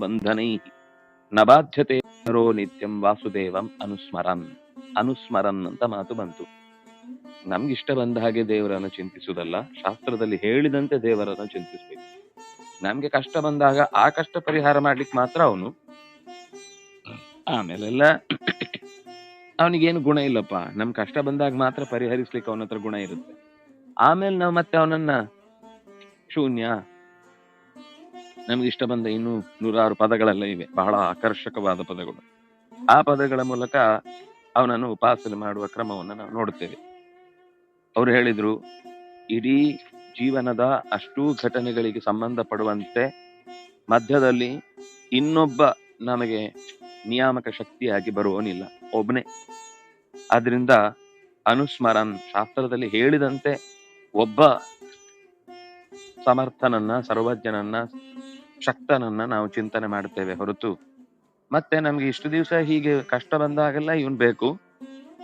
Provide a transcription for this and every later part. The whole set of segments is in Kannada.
ಬಂಧನೈ ನಬಾಧ್ಯತೆ ಬಾಧ್ಯತೆ ನರೋ ನಿತ್ಯಂ ವಾಸುದೇವಂ ಅನುಸ್ಮರನ್. ಅನುಸ್ಮರನ್ ಅಂತ ಮಾತು ಬಂತು. ನಮ್ಗಿಷ್ಟ ಬಂದ ಹಾಗೆ ದೇವರನ್ನು ಚಿಂತಿಸುವುದಲ್ಲ, ಶಾಸ್ತ್ರದಲ್ಲಿ ಹೇಳಿದಂತೆ ದೇವರನ್ನು ಚಿಂತಿಸಬೇಕು. ನಮ್ಗೆ ಕಷ್ಟ ಬಂದಾಗ ಆ ಕಷ್ಟ ಪರಿಹಾರ ಮಾಡ್ಲಿಕ್ಕೆ ಮಾತ್ರ ಅವನು. ಆಮೇಲೆಲ್ಲ ಅವನಿಗೇನು ಗುಣ ಇಲ್ಲಪ್ಪ, ನಮ್ ಕಷ್ಟ ಬಂದಾಗ ಮಾತ್ರ ಪರಿಹರಿಸ್ಲಿಕ್ಕೆ ಅವನ ಹತ್ರ ಗುಣ ಇರುತ್ತೆ. ಆಮೇಲೆ ನಾವು ಮತ್ತೆ ಅವನನ್ನ ಶೂನ್ಯ ನಮ್ಗೆ ಇಷ್ಟ ಬಂದ ಇನ್ನು ನೂರಾರು ಪದಗಳೆಲ್ಲ ಇವೆ. ಬಹಳ ಆಕರ್ಷಕವಾದ ಪದಗಳು. ಆ ಪದಗಳ ಮೂಲಕ ಅವನನ್ನು ಉಪಾಸನೆ ಮಾಡುವ ಕ್ರಮವನ್ನು ನಾವು ನೋಡುತ್ತೇವೆ. ಅವರು ಹೇಳಿದ್ರು, ಇಡೀ ಜೀವನದ ಅಷ್ಟೂ ಘಟನೆಗಳಿಗೆ ಸಂಬಂಧಪಡುವಂತೆ ಮಧ್ಯದಲ್ಲಿ ಇನ್ನೊಬ್ಬ ನಮಗೆ ನಿಯಾಮಕ ಶಕ್ತಿಯಾಗಿ ಬರುವವನಿಲ್ಲ ಒಬ್ಬನೇ ಆದ್ರಿಂದ ಅನುಸ್ಮರನ್ ಶಾಸ್ತ್ರದಲ್ಲಿ ಹೇಳಿದಂತೆ ಒಬ್ಬ ಸಮರ್ಥನನ್ನ, ಸರ್ವಜ್ಞನನ್ನ ಶಕ್ತನನ್ನ ನಾವು ಚಿಂತನೆ ಮಾಡುತ್ತೇವೆ ಹೊರತು. ಮತ್ತೆ ನಮ್ಗೆ ಇಷ್ಟು ದಿವಸ ಹೀಗೆ ಕಷ್ಟ ಬಂದಾಗೆಲ್ಲ ಇವನ್ ಬೇಕು.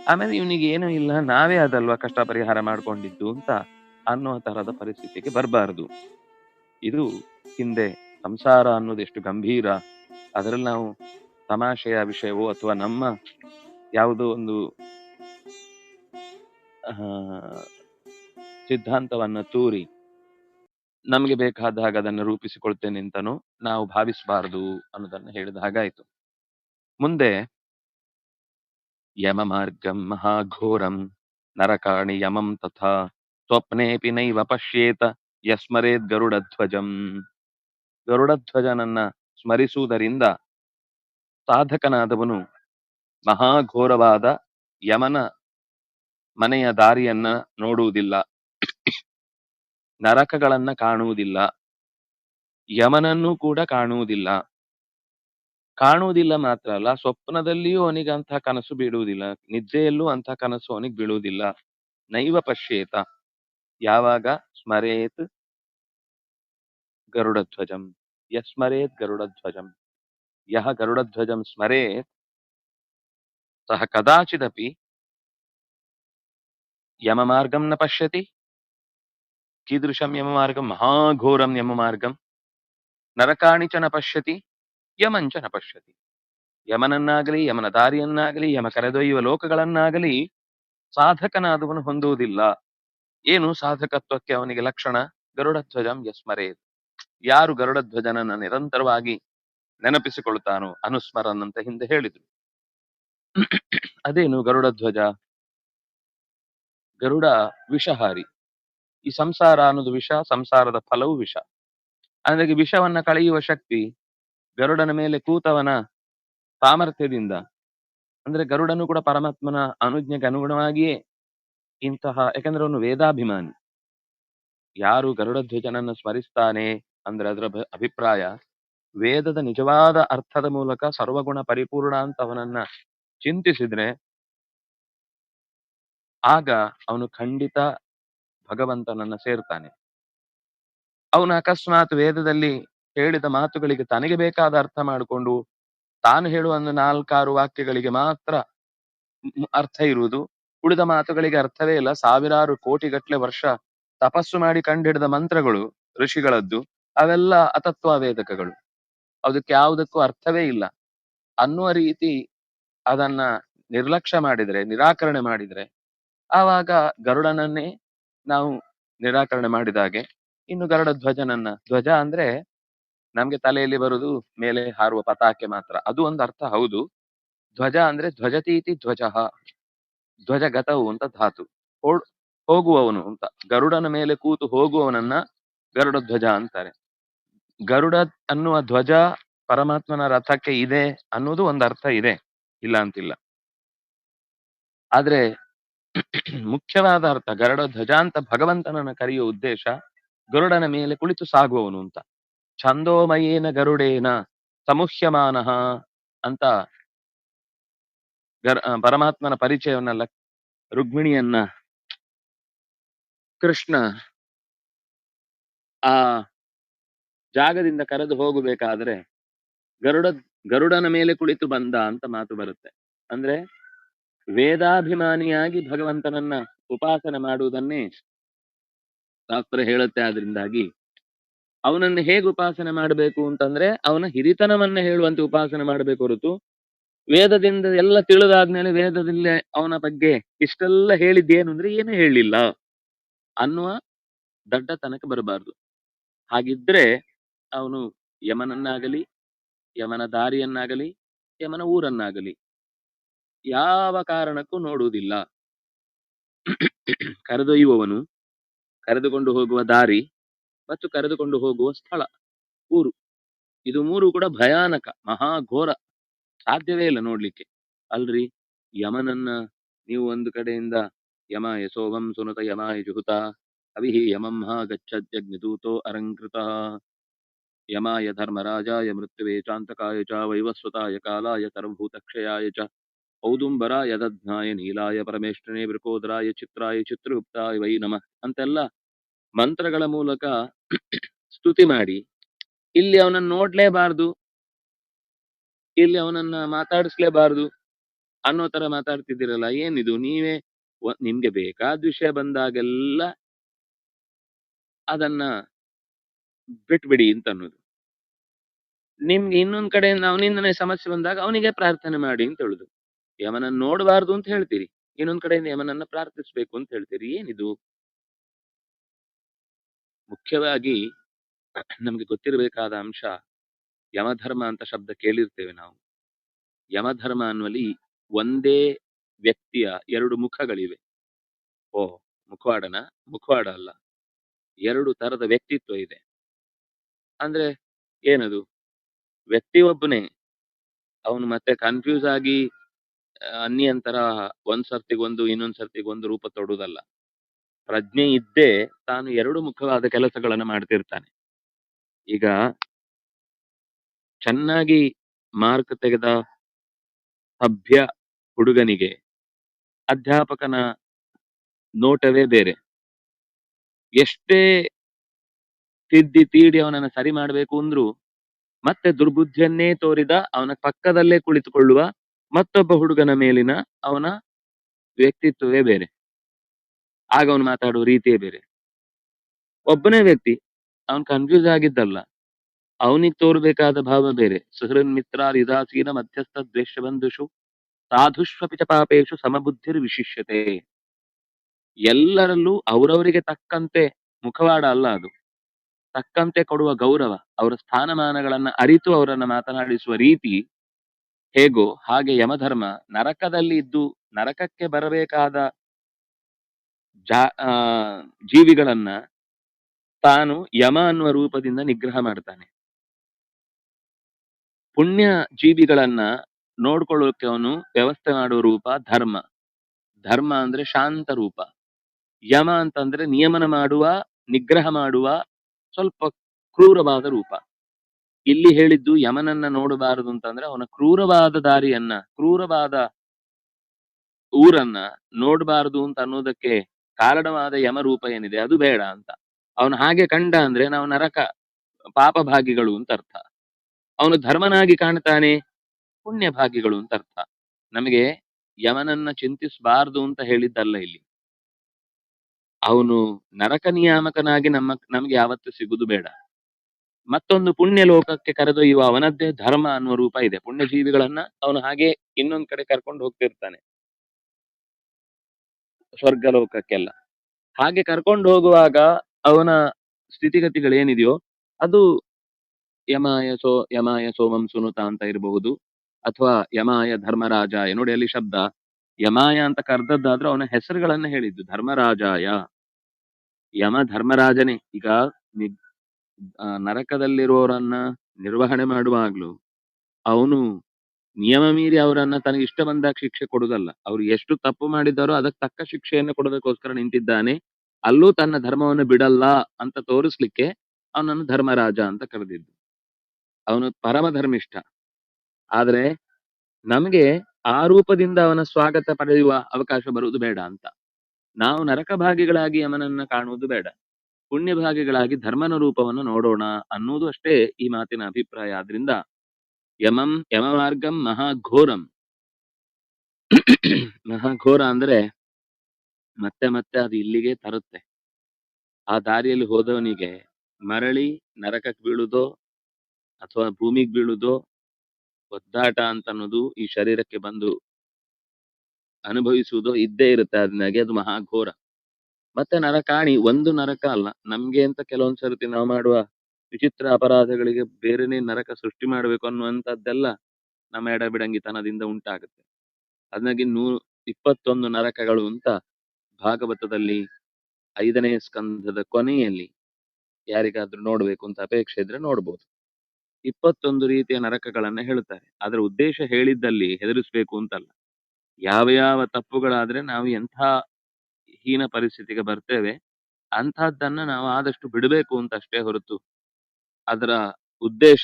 ಆಮೇಲೆ ಇವನಿಗೆ ಏನೂ ಇಲ್ಲ, ನಾವೇ ಅದಲ್ವಾ ಕಷ್ಟ ಪರಿಹಾರ ಮಾಡ್ಕೊಂಡಿದ್ದು ಅಂತ ಅನ್ನೋ ತರಹದ ಪರಿಸ್ಥಿತಿಗೆ ಬರಬಾರದು. ಇದು ಹಿಂದೆ ಸಂಸಾರ ಅನ್ನೋದು ಎಷ್ಟು ಗಂಭೀರ. ಅದರಲ್ಲಿ ನಾವು ತಮಾಷೆಯ ವಿಷಯವೋ ಅಥವಾ ನಮ್ಮ ಯಾವುದೋ ಒಂದು ಸಿದ್ಧಾಂತವನ್ನ ತೂರಿ ನಮಗೆ ಬೇಕಾದ ಹಾಗೆ ಅದನ್ನು ರೂಪಿಸಿಕೊಳ್ತೇನೆ ಅಂತನೂ ನಾವು ಭಾವಿಸಬಾರದು ಅನ್ನೋದನ್ನು ಹೇಳಿದ ಹಾಗಾಯ್ತು. ಮುಂದೆ ಯಮ ಮಾರ್ಗಂ ಮಹಾಘೋರಂ ನರಕಾಣಿ ಯಮಂ ತಥಾ ಸ್ವಪ್ನೇಪಿ ನೈವ ಪಶ್ಯೇತ ಯಸ್ಮರೇದ್ ಗರುಡಧ್ವಜಂ. ಗರುಡಧ್ವಜನನ್ನ ಸ್ಮರಿಸುವುದರಿಂದ ಸಾಧಕನಾದವನು ಮಹಾಘೋರವಾದ ಯಮನ ಮನೆಯ ದಾರಿಯನ್ನ ನೋಡುವುದಿಲ್ಲ. ನರಕಗಳನ್ನ ಕಾಣುವುದಿಲ್ಲ. ಯಮನನ್ನು ಕೂಡ ಕಾಣುವುದಿಲ್ಲ. ಕಾಣುವುದಿಲ್ಲ ಮಾತ್ರ ಅಲ್ಲ, ಸ್ವಪ್ನದಲ್ಲಿಯೂ ಅವನಿಗೆ ಅಂಥ ಕನಸು ಬೀಳುವುದಿಲ್ಲ. ನಿದ್ದೆಯಲ್ಲೂ ಅಂತಹ ಕನಸು ಅವನಿಗೆ ಬೀಳುವುದಿಲ್ಲ. ನೈವ ಪಶ್ಯೇತ. ಯಾವಾಗ? ಸ್ಮರೇತ್ ಗರುಡಧ್ವಜಂ. ಯಸ್ಮರೇತ್ ಗರುಡಧ್ವಜಂ. ಯಹ ಗರುಡಧ್ವಜಂ ಸ್ಮರೇತ್. ಸಹ ಕದಾಚಿದಪಿ. ಯಮಮಾರ್ಗಂ ನ ಪಶ್ಯತಿ. ಕೀದೃಶಂ ಯಮಮಾರ್ಗಂ ಮಹಾಘೋರಂ ಯಮಮಾರ್ಗಂ ನರಕಾಣಿ ಚ ನ ಪಶ್ಯತಿ ಯಮಂಚ ನ ಪಶ್ಯತಿ ಯಮನನ್ನಾಗಲಿ ಯಮನ ದಾರಿಯನ್ನಾಗಲಿ ಯಮ ಕರೆದೊಯ್ಯುವ ಲೋಕಗಳನ್ನಾಗಲಿ ಸಾಧಕನಾದವನು ಹೊಂದುವುದಿಲ್ಲ। ಏನು ಸಾಧಕತ್ವಕ್ಕೆ ಅವನಿಗೆ ಲಕ್ಷಣ? ಗರುಡಧ್ವಜಂ ಯಸ್ಮರೇತ್। ಯಾರು ಗರುಡಧ್ವಜನನ್ನ ನಿರಂತರವಾಗಿ ನೆನಪಿಸಿಕೊಳ್ಳುತ್ತಾನೋ ಅನುಸ್ಮರನ್ ಅಂತ ಹಿಂದೆ ಹೇಳಿದ್ರು. ಅದೇನು ಗರುಡಧ್ವಜ? ಗರುಡ ವಿಷಹಾರಿ. ಈ ಸಂಸಾರ ಅನ್ನೋದು ವಿಷ, ಸಂಸಾರದ ಫಲವು ವಿಷ. ಅಂದ್ರೆ ವಿಷವನ್ನ ಕಳೆಯುವ ಶಕ್ತಿ ಗರುಡನ ಮೇಲೆ ಕೂತವನ ಸಾಮರ್ಥ್ಯದಿಂದ, ಅಂದ್ರೆ ಗರುಡನು ಕೂಡ ಪರಮಾತ್ಮನ ಅನುಜ್ಞೆಗೆ ಅನುಗುಣವಾಗಿಯೇ ಇಂತಹ, ಯಾಕಂದ್ರೆ ಅವನು ವೇದಾಭಿಮಾನಿ. ಯಾರು ಗರುಡಧ್ವಜನನ್ನು ಸ್ಮರಿಸ್ತಾನೆ ಅಂದ್ರೆ ಅದರ ಅಭಿಪ್ರಾಯ, ವೇದದ ನಿಜವಾದ ಅರ್ಥದ ಮೂಲಕ ಸರ್ವಗುಣ ಪರಿಪೂರ್ಣ ಅಂತ ಅವನನ್ನ ಚಿಂತಿಸಿದ್ರೆ ಆಗ ಅವನು ಖಂಡಿತ ಭಗವಂತನನ್ನ ಸೇರ್ತಾನೆ. ಅವನು ಅಕಸ್ಮಾತ್ ವೇದದಲ್ಲಿ ಹೇಳಿದ ಮಾತುಗಳಿಗೆ ತನಗೆ ಬೇಕಾದ ಅರ್ಥ ಮಾಡಿಕೊಂಡು, ತಾನು ಹೇಳುವ ಒಂದು ನಾಲ್ಕಾರು ವಾಕ್ಯಗಳಿಗೆ ಮಾತ್ರ ಅರ್ಥ ಇರುವುದು. ಉಳಿದ ಮಾತುಗಳಿಗೆ ಅರ್ಥವೇ ಇಲ್ಲ. ಸಾವಿರಾರು ಕೋಟಿಗಟ್ಟಲೆ ವರ್ಷ ತಪಸ್ಸು ಮಾಡಿ ಕಂಡಿಡಿದ ಮಂತ್ರಗಳು ಋಷಿಗಳದ್ದು. ಅವೆಲ್ಲ ಅತತ್ವ ವೇದಕಗಳು. ಅದಕ್ಕೆ ಯಾವುದಕ್ಕೂ ಅರ್ಥವೇ ಇಲ್ಲ. ಅನ್ನುವ ರೀತಿ ಅದನ್ನ ನಿರ್ಲಕ್ಷ್ಯ ಮಾಡಿದ್ರೆ, ನಿರಾಕರಣೆ ಮಾಡಿದ್ರೆ, ಆವಾಗ ಗರುಡನನ್ನೇ ನಾವು ನಿರಾಕರಣೆ ಮಾಡಿದಾಗೆ ಇನ್ನು ಗರುಡ ಧ್ವಜನನ್ನ, ಧ್ವಜ ಅಂದ್ರೆ ನಮ್ಗೆ ತಲೆಯಲ್ಲಿ ಬರುದು ಮೇಲೆ ಹಾರುವ ಪತಾಕೆ ಮಾತ್ರ. ಅದು ಒಂದು ಅರ್ಥ ಹೌದು. ಧ್ವಜ ಅಂದ್ರೆ ಧ್ವಜತೀತಿ ಧ್ವಜ, ಧ್ವಜಗತವು ಅಂತ ಧಾತು. ಹೋಗುವವನು ಅಂತ, ಗರುಡನ ಮೇಲೆ ಕೂತು ಹೋಗುವವನನ್ನ ಗರುಡ ಧ್ವಜ ಅಂತಾರೆ. ಗರುಡ ಅನ್ನುವ ಧ್ವಜ ಪರಮಾತ್ಮನ ರಥಕ್ಕೆ ಇದೆ ಅನ್ನೋದು ಒಂದು ಅರ್ಥ ಇದೆ, ಇಲ್ಲ ಅಂತಿಲ್ಲ. ಆದ್ರೆ ಮುಖ್ಯವಾದ ಅರ್ಥ, ಗರುಡ ಧ್ವಜ ಅಂತ ಭಗವಂತನನ್ನ ಕರೆಯುವ ಉದ್ದೇಶ, ಗರುಡನ ಮೇಲೆ ಕುಳಿತು ಸಾಗುವವನು ಅಂತ. ಛಂದೋಮಯೇನ ಗರುಡೇನ ಸಮುಹ್ಯಮಾನಃ ಅಂತ ಪರಮಾತ್ಮನ ಪರಿಚಯವನ್ನೆಲ್ಲ ರುಗ್ಮಿಣಿಯನ್ನ ಕೃಷ್ಣ ಆ ಜಾಗದಿಂದ ಕರೆದು ಹೋಗಬೇಕಾದ್ರೆ ಗರುಡ, ಗರುಡನ ಮೇಲೆ ಕುಳಿತು ಬಂದ ಅಂತ ಮಾತು ಬರುತ್ತೆ. ಅಂದ್ರೆ ವೇದಾಭಿಮಾನಿಯಾಗಿ ಭಗವಂತನನ್ನ ಉಪಾಸನೆ ಮಾಡುವುದನ್ನೇ ಶಾಸ್ತ್ರ ಹೇಳುತ್ತೆ. ಆದ್ರಿಂದಾಗಿ ಅವನನ್ನು ಹೇಗೆ ಉಪಾಸನೆ ಮಾಡಬೇಕು ಅಂತಂದ್ರೆ ಅವನ ಹಿರಿತನವನ್ನ ಹೇಳುವಂತೆ ಉಪಾಸನೆ ಮಾಡಬೇಕು ಹೊರತು ವೇದದಿಂದ ಎಲ್ಲ ತಿಳಿದಾದ್ಮೇಲೆ ವೇದದಲ್ಲಿ ಅವನ ಬಗ್ಗೆ ಇಷ್ಟೆಲ್ಲ ಹೇಳಿದ್ದೇನು ಅಂದ್ರೆ ಏನು ಹೇಳಿಲ್ಲ ಅನ್ನುವ ದಡ್ಡತನಕ್ಕೆ ಬರಬಾರ್ದು. ಹಾಗಿದ್ರೆ ಅವನು ಯಮನನ್ನಾಗಲಿ, ಯಮನ ದಾರಿಯನ್ನಾಗಲಿ, ಯಮನ ಊರನ್ನಾಗಲಿ ಯಾವ ಕಾರಣಕ್ಕೂ ನೋಡುವುದಿಲ್ಲ. ಕರೆದೊಯ್ಯುವವನು ಕರೆದುಕೊಂಡು ಹೋಗುವ ದಾರಿ ಮತ್ತು ಕರೆದುಕೊಂಡು ಹೋಗುವ ಸ್ಥಳ, ಊರು. ಇದು ಮೂರು ಕೂಡ ಭಯಾನಕ ಮಹಾಘೋರ ಸಾಧ್ಯವೇ ಇಲ್ಲ ನೋಡ್ಲಿಕ್ಕೆ. ಅಲ್ರಿ, ಯಮನನ್ನ ನೀವು ಒಂದು ಕಡೆಯಿಂದ ಯಮ ಯಶೋಭಂ ಸುನತ ಯಮ ಯಜುಹುತ ಅವಿಹಿ ಯಮಂ ಹ ಗಚ್ಚದ್ಯಗ್ನಿದೂತೋ ಅರಂಕೃತ. ಯಮಾಯ ಧರ್ಮರಾಜಾಯ ಮೃತ್ಯುವೇ ಚಾಂತಕಾಯ ಚ ವೈವಸ್ವತಾಯ ಕಾಲಾಯ ಸರ್ವಭೂತಕ್ಷಯಾಯ ಚ. ಔದುಂಬರಾಯ ದಧ್ನಾಯ ನೀಲಾಯ ಪರಮೇಶ್ವರನೇ ವೃಕೋದರಾಯ ಚಿತ್ರಾಯ ಚಿತ್ರಗುಪ್ತಾಯ ವೈ ನಮಃ ಅಂತೆಲ್ಲ ಮಂತ್ರಗಳ ಮೂಲಕ ಸ್ತುತಿ ಮಾಡಿ ಇಲ್ಲಿ ಅವನನ್ನು ನೋಡ್ಲೇಬಾರ್ದು. ಇಲ್ಲಿ ಅವನನ್ನ ಮಾತಾಡಿಸ್ಲೇಬಾರ್ದು ಅನ್ನೋ ತರ ಮಾತಾಡ್ತಿದ್ದೀರಲ್ಲ, ಏನಿದು? ನೀವೇ ನಿಮ್ಗೆ ಬೇಕಾದ ವಿಷಯ ಬಂದಾಗೆಲ್ಲ ಅದನ್ನ ಬಿಟ್ಬಿಡಿ ಅಂತ ಅನ್ನೋದು ನಿಮ್ಗೆ ಇನ್ನೊಂದ್ ಕಡೆಯಿಂದ ಅವನಿಂದನೇ ಸಮಸ್ಯೆ ಬಂದಾಗ ಅವನಿಗೆ ಪ್ರಾರ್ಥನೆ ಮಾಡಿ ಅಂತ ಹೇಳುದು ಯಮನನ್ನ ನೋಡಬಾರ್ದು ಅಂತ ಹೇಳ್ತೀರಿ. ಇನ್ನೊಂದು ಕಡೆಯಿಂದ ಯಮನನ್ನ ಪ್ರಾರ್ಥಿಸ್ಬೇಕು ಅಂತ ಹೇಳ್ತೀರಿ. ಏನಿದು? ಮುಖ್ಯವಾಗಿ ನಮ್ಗೆ ಗೊತ್ತಿರಬೇಕಾದ ಅಂಶ ಯಮಧರ್ಮ ಅಂತ ಶಬ್ದ ಕೇಳಿರ್ತೇವೆ ನಾವು. ಯಮಧರ್ಮ ಅನ್ನುವಲ್ಲಿ ಒಂದೇ ವ್ಯಕ್ತಿಯ ಎರಡು ಮುಖಗಳಿವೆ. ಓ, ಮುಖವಾಡನ? ಮುಖವಾಡ ಅಲ್ಲ. ಎರಡು ತರದ ವ್ಯಕ್ತಿತ್ವ ಇದೆ. ಅಂದ್ರೆ ಏನದು? ವ್ಯಕ್ತಿ ಒಬ್ಬನೇ. ಅವನು ಮತ್ತೆ ಕನ್ಫ್ಯೂಸ್ ಆಗಿ ಅನ್ಯಂತರ ಒಂದ್ ಸರ್ತಿಗೊಂದು, ಇನ್ನೊಂದ್ ಸರ್ತಿಗೊಂದು ರೂಪ ತೊಡುವುದಲ್ಲ ಪ್ರಜ್ಞೆ ಇದ್ದೇ ತಾನು ಎರಡು ಮುಖವಾದ ಕೆಲಸಗಳನ್ನ ಮಾಡ್ತಿರ್ತಾನೆ. ಈಗ ಚೆನ್ನಾಗಿ ಮಾರ್ಕ್ ತೆಗೆದ ಸಭ್ಯ ಹುಡುಗನಿಗೆ ಅಧ್ಯಾಪಕನ ನೋಟವೇ ಬೇರೆ. ಎಷ್ಟೇ ತಿದ್ದಿ ತೀಡಿ ಅವನನ್ನ ಸರಿ ಮಾಡಬೇಕು ಅಂದ್ರೂ ಮತ್ತೆ ದುರ್ಬುದ್ಧಿಯನ್ನೇ ತೋರಿದ ಅವನ ಪಕ್ಕದಲ್ಲೇ ಕುಳಿತುಕೊಳ್ಳುವ ಮತ್ತೊಬ್ಬ ಹುಡುಗನ ಮೇಲಿನ ಅವನ ವ್ಯಕ್ತಿತ್ವವೇ ಬೇರೆ. ಆಗ ಅವನು ಮಾತಾಡುವ ರೀತಿಯೇ ಬೇರೆ. ಒಬ್ಬನೇ ವ್ಯಕ್ತಿ, ಅವನು ಕನ್ಫ್ಯೂಸ್ ಆಗಿದ್ದಲ್ಲ. ಅವನಿಗೆ ತೋರ್ಬೇಕಾದ ಭಾವ ಬೇರೆ. ಸುಹೃನ್ ಮಿತ್ರ ರಿದಾಸೀನ ಮಧ್ಯಸ್ಥ ದ್ವೇಷ ಬಂಧುಷು ಪಾಪೇಷು ಚ ಪಾಪೇಶು ಸಮಬುದ್ಧಿರ್ ವಿಶಿಷ್ಯತೆ. ಎಲ್ಲರಲ್ಲೂ ಅವರವರಿಗೆ ತಕ್ಕಂತೆ ಮುಖವಾಡ ಅಲ್ಲ ಅದು. ತಕ್ಕಂತೆ ಕೊಡುವ ಗೌರವ, ಅವರ ಸ್ಥಾನಮಾನಗಳನ್ನ ಅರಿತು ಅವರನ್ನ ಮಾತನಾಡಿಸುವ ರೀತಿ ಹೇಗೋ ಹಾಗೆ ಯಮಧರ್ಮ ನರಕದಲ್ಲಿ ಇದ್ದು ನರಕಕ್ಕೆ ಬರಬೇಕಾದ ಜಾ ಜೀವಿಗಳನ್ನ ತಾನು ಯಮ ಅನ್ನುವ ರೂಪದಿಂದ ನಿಗ್ರಹ ಮಾಡ್ತಾನೆ. ಪುಣ್ಯ ಜೀವಿಗಳನ್ನ ನೋಡ್ಕೊಳ್ಳೋಕೆ ಅವನು ವ್ಯವಸ್ಥೆ ಮಾಡುವ ರೂಪ ಧರ್ಮ. ಧರ್ಮ ಅಂದ್ರೆ ಶಾಂತ ರೂಪ. ಯಮ ಅಂತಂದ್ರೆ ನಿಯಮನ ಮಾಡುವ, ನಿಗ್ರಹ ಮಾಡುವ ಸ್ವಲ್ಪ ಕ್ರೂರವಾದ ರೂಪ. ಇಲ್ಲಿ ಹೇಳಿದ್ದು ಯಮನನ್ನ ನೋಡಬಾರದು ಅಂತಂದ್ರೆ ಅವನ ಕ್ರೂರವಾದ ದಾರಿಯನ್ನ, ಕ್ರೂರವಾದ ಊರನ್ನ ನೋಡಬಾರದು ಅಂತ ಅನ್ನೋದಕ್ಕೆ ಕಾರಣವಾದ ಯಮ ರೂಪ ಏನಿದೆ ಅದು ಬೇಡ ಅಂತ. ಅವನು ಹಾಗೆ ಕಂಡ ಅಂದ್ರೆ ನಾವು ನರಕ ಪಾಪ ಭಾಗಿಗಳು ಅಂತ ಅರ್ಥ. ಅವನು ಧರ್ಮನಾಗಿ ಕಾಣ್ತಾನೆ ಪುಣ್ಯ ಭಾಗಿಗಳು ಅಂತ ಅರ್ಥ. ನಮಗೆ ಯಮನನ್ನ ಚಿಂತಿಸಬಾರದು ಅಂತ ಹೇಳಿದ್ದಲ್ಲ ಇಲ್ಲಿ. ಅವನು ನರಕ ನಿಯಾಮಕನಾಗಿ ನಮ್ಮ, ನಮ್ಗೆ ಯಾವತ್ತೂ ಸಿಗುದು ಬೇಡ. ಮತ್ತೊಂದು ಪುಣ್ಯ ಲೋಕಕ್ಕೆ ಕರೆದೊಯ್ಯುವ ಅವನದ್ದೇ ಧರ್ಮ ಅನ್ನುವ ರೂಪ ಇದೆ. ಪುಣ್ಯ ಜೀವಿಗಳನ್ನ ಅವನು ಹಾಗೆ ಇನ್ನೊಂದ್ ಕಡೆ ಕರ್ಕೊಂಡು ಹೋಗ್ತಿರ್ತಾನೆ. ಸ್ವರ್ಗ ಲೋಕಕ್ಕೆಲ್ಲ ಹಾಗೆ ಕರ್ಕೊಂಡು ಹೋಗುವಾಗ ಅವನ ಸ್ಥಿತಿಗತಿಗಳು ಏನಿದೆಯೋ ಅದು ಯಮಾಯ ಸೋ, ಯಮಾಯ ಸೋಮಂ ಸುನುತ ಅಂತ ಇರಬಹುದು. ಅಥವಾ ಯಮಾಯ ಧರ್ಮರಾಜ ನೋಡಿ ಅಲ್ಲಿ ಶಬ್ದ. ಯಮಾಯ ಅಂತ ಕರೆದದ್ದಾದ್ರೂ ಅವನ ಹೆಸರುಗಳನ್ನ ಹೇಳಿದ್ದು. ಧರ್ಮರಾಜಾಯ. ಯಮ ಧರ್ಮರಾಜನೇ. ಈಗ ನರಕದಲ್ಲಿರುವವರನ್ನ ನಿರ್ವಹಣೆ ಮಾಡುವಾಗ್ಲೂ ಅವನು ನಿಯಮ ಮೀರಿ ಅವರನ್ನ ತನಗೆ ಇಷ್ಟ ಬಂದಾಗ ಶಿಕ್ಷೆ ಕೊಡುದಲ್ಲ ಅವ್ರು ಎಷ್ಟು ತಪ್ಪು ಮಾಡಿದ್ದಾರೋ ಅದಕ್ಕೆ ತಕ್ಕ ಶಿಕ್ಷೆಯನ್ನು ಕೊಡೋದಕ್ಕೋಸ್ಕರ ನಿಂತಿದ್ದಾನೆ. ಅಲ್ಲೂ ತನ್ನ ಧರ್ಮವನ್ನು ಬಿಡಲ್ಲ ಅಂತ ತೋರಿಸ್ಲಿಕ್ಕೆ ಅವನನ್ನು ಧರ್ಮರಾಜ ಅಂತ ಕರೆದಿದ್ದು. ಅವನು ಪರಮ ಧರ್ಮಿಷ್ಠ ಆದ್ರೆ ನಮಗೆ ಆ ರೂಪದಿಂದ ಅವನ ಸ್ವಾಗತ ಪಡೆಯುವ ಅವಕಾಶ ಬರುವುದು ಬೇಡ ಅಂತ. ನಾವು ನರಕ ಭಾಗಿಗಳಾಗಿ ಅವನನ್ನ ಕಾಣುವುದು ಬೇಡ. ಪುಣ್ಯ ಭಾಗಿಗಳಾಗಿ ಧರ್ಮನ ರೂಪವನ್ನು ನೋಡೋಣ ಅನ್ನೋದು ಅಷ್ಟೇ ಈ ಮಾತಿನ ಅಭಿಪ್ರಾಯ. ಆದ್ರಿಂದ ಯಮಂ ಯಮ ಮಾರ್ಗಂ ಮಹಾಘೋರಂ. ಮಹಾಘೋರ ಅಂದ್ರೆ ಮತ್ತೆ ಮತ್ತೆ ಅದು ಇಲ್ಲಿಗೆ ತರುತ್ತೆ. ಆ ದಾರಿಯಲ್ಲಿ ಹೋದವನಿಗೆ ಮರಳಿ ನರಕಕ್ಕೆ ಬೀಳುದೋ ಅಥವಾ ಭೂಮಿಗೆ ಬೀಳುದೋ ಒದ್ದಾಟ ಅಂತ ಅನ್ನೋದು ಈ ಶರೀರಕ್ಕೆ ಬಂದು ಅನುಭವಿಸುವುದು ಇದ್ದೇ ಇರುತ್ತೆ. ಅದನ್ನಾಗೆ ಅದು ಮಹಾಘೋರ. ಮತ್ತೆ ನರಕಾಣಿ ಒಂದು ನರಕ ಅಲ್ಲ. ನಮ್ಗೆ ಅಂತ ಕೆಲವೊಂದ್ ಸರ್ತಿ ನಾವು ಮಾಡುವ ವಿಚಿತ್ರ ಅಪರಾಧಗಳಿಗೆ ಬೇರೆನೆ ನರಕ ಸೃಷ್ಟಿ ಮಾಡ್ಬೇಕು ಅನ್ನುವಂಥದ್ದೆಲ್ಲ ನಮ್ಮ ಎಡಬಿಡಂಗಿತನದಿಂದ ಉಂಟಾಗುತ್ತೆ. ಅದನ್ನಾಗಿ ನೂ ಇಪ್ಪತ್ತೊಂದು ನರಕಗಳು ಅಂತ ಭಾಗವತದಲ್ಲಿ ಐದನೇ ಸ್ಕಂದದ ಕೊನೆಯಲ್ಲಿ ಯಾರಿಗಾದ್ರೂ ನೋಡ್ಬೇಕು ಅಂತ ಅಪೇಕ್ಷೆ ಇದ್ರೆ ನೋಡ್ಬೋದು. ಇಪ್ಪತ್ತೊಂದು ರೀತಿಯ ನರಕಗಳನ್ನ ಹೇಳ್ತಾರೆ. ಅದರ ಉದ್ದೇಶ ಹೇಳಿದ್ದಲ್ಲಿ ಹೆದರಿಸ್ಬೇಕು ಅಂತಲ್ಲ. ಯಾವ ಯಾವ ತಪ್ಪುಗಳಾದ್ರೆ ನಾವು ಎಂಥ ಹೀನ ಪರಿಸ್ಥಿತಿಗೆ ಬರ್ತೇವೆ. ಅಂಥದ್ದನ್ನ ನಾವು ಆದಷ್ಟು ಬಿಡಬೇಕು ಅಂತ ಅಷ್ಟೇ ಹೊರತು ಅದರ ಉದ್ದೇಶ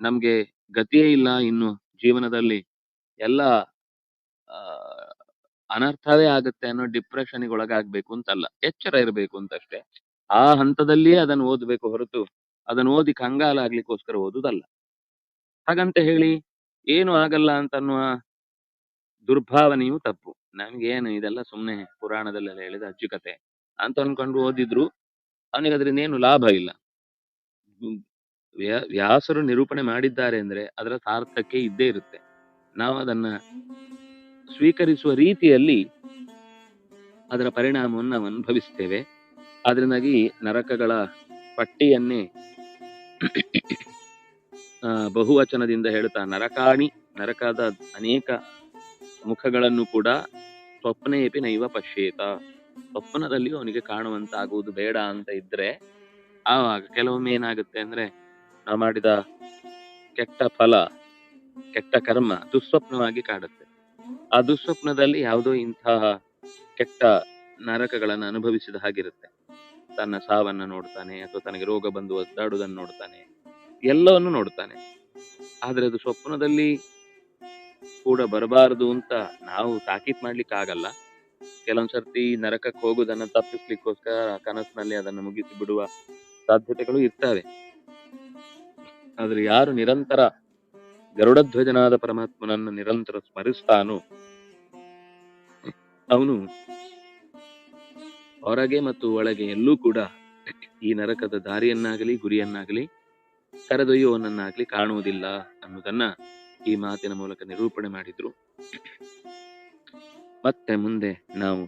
ನಮ್ಗೆ ಗತಿಯೇ ಇಲ್ಲ ಇನ್ನು ಜೀವನದಲ್ಲಿ ಎಲ್ಲ ಅನರ್ಥವೇ ಆಗುತ್ತೆ ಅನ್ನೋ ಡಿಪ್ರೆಷನ್ಗೆ ಒಳಗಾಗ್ಬೇಕು ಅಂತಲ್ಲ. ಎಚ್ಚರ ಇರಬೇಕು ಅಂತಷ್ಟೇ ಆ ಹಂತದಲ್ಲಿಯೇ ಅದನ್ನು ಓದಬೇಕು ಹೊರತು ಅದನ್ನು ಓದಿ ಕಂಗಾಲಾಗ್ಲಿಕ್ಕೋಸ್ಕರ ಓದುದಲ್ಲ. ಹಾಗಂತ ಹೇಳಿ, ಏನು ಆಗಲ್ಲ ಅಂತ ಅನ್ನುವ ದುರ್ಭಾವನೆಯೂ ತಪ್ಪು. ನಮ್ಗೇನು ಇದೆಲ್ಲ ಸುಮ್ನೆ ಪುರಾಣದಲ್ಲೆಲ್ಲ ಹೇಳಿದ ಅಜ್ಜು ಕತೆ ಅಂತ ಅನ್ಕೊಂಡು ಓದಿದ್ರು. ಅವನಿಗೆ ಅದರಿಂದ ಏನು ಲಾಭ ಇಲ್ಲ. ವ್ಯಾ- ವ್ಯಾಸರು ನಿರೂಪಣೆ ಮಾಡಿದ್ದಾರೆ ಅಂದ್ರೆ ಅದರ ಸಾರ್ಥಕ್ಕೆ ಇದ್ದೇ ಇರುತ್ತೆ. ನಾವು ಅದನ್ನ ಸ್ವೀಕರಿಸುವ ರೀತಿಯಲ್ಲಿ ಅದರ ಪರಿಣಾಮವನ್ನು ನಾವು ಅನುಭವಿಸ್ತೇವೆ. ಅದರಿಂದಾಗಿ ನರಕಗಳ ಪಟ್ಟಿಯನ್ನೇ ಬಹುವಚನದಿಂದ ಹೇಳ್ತಾ ನರಕಾಣಿ ನರಕದ ಅನೇಕ ಮುಖಗಳನ್ನು ಕೂಡ ಸ್ವಪ್ನೇಪಿ ನೈವ ಪಶ್ಯೇತ. ಸ್ವಪ್ನದಲ್ಲಿಯೂ ಅವನಿಗೆ ಕಾಣುವಂತಾಗುವುದು ಬೇಡ ಅಂತ ಇದ್ರೆ ಆವಾಗ ಕೆಲವೊಮ್ಮೆ ಏನಾಗುತ್ತೆ ಅಂದ್ರೆ ನಾವು ಮಾಡಿದ ಕೆಟ್ಟ ಫಲ, ಕೆಟ್ಟ ಕರ್ಮ ದುಸ್ವಪ್ನವಾಗಿ ಕಾಡುತ್ತೆ. ಆ ದುಸ್ವಪ್ನದಲ್ಲಿ ಯಾವುದೋ ಇಂತಹ ಕೆಟ್ಟ ನರಕಗಳನ್ನು ಅನುಭವಿಸಿದ ಹಾಗಿರುತ್ತೆ. ತನ್ನ ಸಾವನ್ನ ನೋಡ್ತಾನೆ ಅಥವಾ ತನಗೆ ರೋಗ ಬಂದು ಒದ್ದಾಡುವುದನ್ನು ನೋಡ್ತಾನೆ, ಎಲ್ಲವನ್ನು ನೋಡ್ತಾನೆ. ಆದ್ರೆ ಅದು ಸ್ವಪ್ನದಲ್ಲಿ ಕೂಡ ಬರಬಾರದು ಅಂತ ನಾವು ತಾಕೀತ್ ಮಾಡ್ಲಿಕ್ಕೆ ಆಗಲ್ಲ ಕೆಲವೊಂದ್ ಸರ್ತಿ ನರಕಕ್ಕೆ ಹೋಗುದನ್ನ ತಪ್ಪಿಸ್ಲಿಕ್ಕೋಸ್ಕರ ಕನಸಿನಲ್ಲಿ ಅದನ್ನು ಮುಗಿಸಿ ಬಿಡುವ ಸಾಧ್ಯತೆಗಳು ಇರ್ತವೆ. ಆದ್ರೆ ಯಾರು ನಿರಂತರ ಗರುಡಧ್ವಜನಾದ ಪರಮಾತ್ಮನನ್ನು ನಿರಂತರ ಸ್ಮರಿಸ್ತಾನೋ? ಅವನು ಹೊರಗೆ ಮತ್ತು ಒಳಗೆ ಎಲ್ಲೂ ಕೂಡ ಈ ನರಕದ ದಾರಿಯನ್ನಾಗಲಿ, ಗುರಿಯನ್ನಾಗಲಿ, ಕರೆದೊಯ್ಯುವವನನ್ನಾಗ್ಲಿ ಕಾಣುವುದಿಲ್ಲ ಅನ್ನೋದನ್ನ ಈ ಮಾತಿನ ಮೂಲಕ ನಿರೂಪಣೆ ಮಾಡಿದ್ರು. ಮತ್ತೆ ಮುಂದೆ ನಾವು